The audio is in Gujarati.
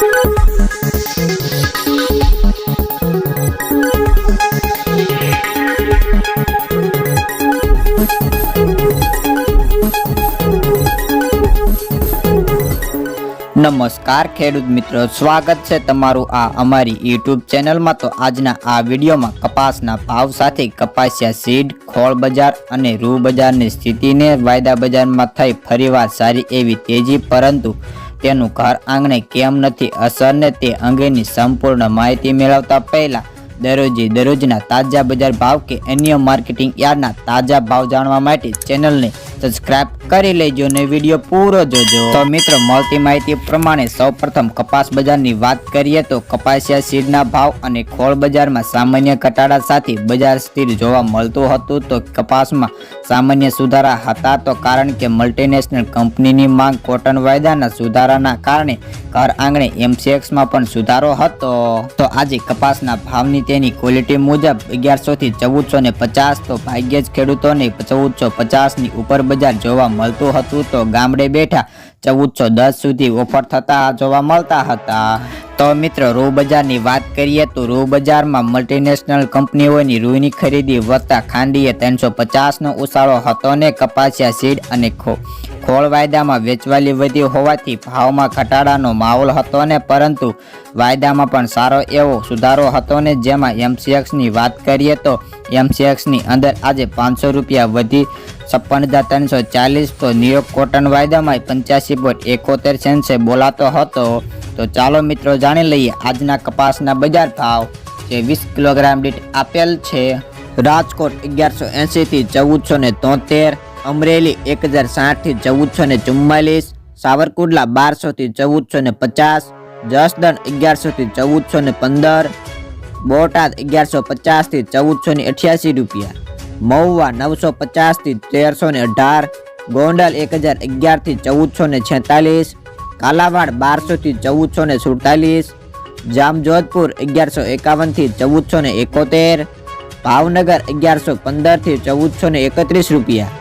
નમસ્કાર ખેડૂત મિત્રો, સ્વાગત છે તમારું આ અમારી યુટ્યુબ ચેનલમાં. તો આજના આ વિડીયોમાં કપાસના ભાવ સાથે કપાસિયા સીડ, ખોળ બજાર અને રૂ બજારની સ્થિતિને વાયદા બજારમાં થઈ ફરીવાર સારી એવી તેજી, પરંતુ તેનું ઘર આંગણે કેમ નથી? અસરને તે અંગેની સંપૂર્ણ માહિતી મેળવતા પહેલાં દરરોજે દરરોજના તાજા બજાર ભાવ કે અન્ય માર્કેટિંગ યાર્ડના તાજા ભાવ જાણવા માટે ચેનલને સબસ્ક્રાઇબ કરી લેજો અને વીડિયો પૂરો જોજો. તો મિત્રો, મળતી માહિતી પ્રમાણે સૌપ્રથમ કપાસ બજારની વાત કરીએ તો કપાસિયા સીડના ભાવ અને ખોળ બજારમાં સામાન્ય ઘટાડા સાથે બજાર સ્થિર જોવા મળતું હતું. તો કપાસમાં સામાન્ય સુધારા હતા તો કારણ કે મલ્ટીનેશનલ કંપનીની માંગ કોટન વાયદાના સુધારાના કારણે ઘર આંગણે એમસીએક્સમાં પણ સુધારો હતો. તો આજે કપાસના ભાવની તેની ક્વોલિટી મુજબ અગિયારસો થી ચૌદસો ને પચાસ તો ભાગ્યે જ ખેડૂતોને ચૌદસો પચાસની ઉપર બજાર જોવા મળતું હતું તો ગામડે બેઠા ચૌદસો દસ સુધી ઓફર થતા જોવા મળતા હતા. તો મિત્રો રૂ બજારની વાત કરીએ તો રૂ બજારમાં મલ્ટીનેશનલ કંપનીઓની રૂની ખરીદી વધતા ખાંડીએ ત્રણસો પચાસનો ઉછાળો હતો ને કપાસિયા સીડ અને ખો ખોળ વાયદામાં વેચવાલી વધી હોવાથી ભાવમાં ઘટાડાનો માહોલ હતો ને પરંતુ વાયદામાં પણ સારો એવો સુધારો હતો ને જેમાં એમસીએક્સની વાત કરીએ તો એમસીએક્સની અંદર આજે પાંચસો રૂપિયા વધી છપ્પન હજાર ત્રણસો ચાલીસ તો ન્યુયોર્ક કોટન વાયદામાં પંચ્યાસી પોઈન્ટ એકોતેર સેન્સે બોલાતો હતો. તો ચાલો મિત્રો જાણી લઈએ આજના કપાસના બજાર ભાવ જે વીસ કિલોગ્રામ દીઠ આપેલ છે. રાજકોટ અગિયારસો એંશીથી ચૌદસો ને તોતેર અમરેલી એક હજાર સાઠથી ચૌદસો ને ચુમ્માલીસ, સાવરકુંડલા બારસોથી ચૌદસો ને પચાસ, જસદણ અગિયારસોથી ચૌદસો ને પંદર, બોટાદ અગિયારસો પચાસથી ચૌદસો ને અઠ્યાસી રૂપિયા, મહુવા નવસો પચાસથી તેરસો ને અઢાર, ગોંડલ એક હજાર અગિયારથી ચૌદસો ને છેતાલીસ, કાલાવાડ બારસોથી ચૌદસો ને સુડતાલીસ, જામજોધપુર અગિયારસો એકાવનથી ચૌદસો ને એકોતેર, ભાવનગર અગિયારસો પંદરથી ચૌદસો ને એકત્રીસ રૂપિયા.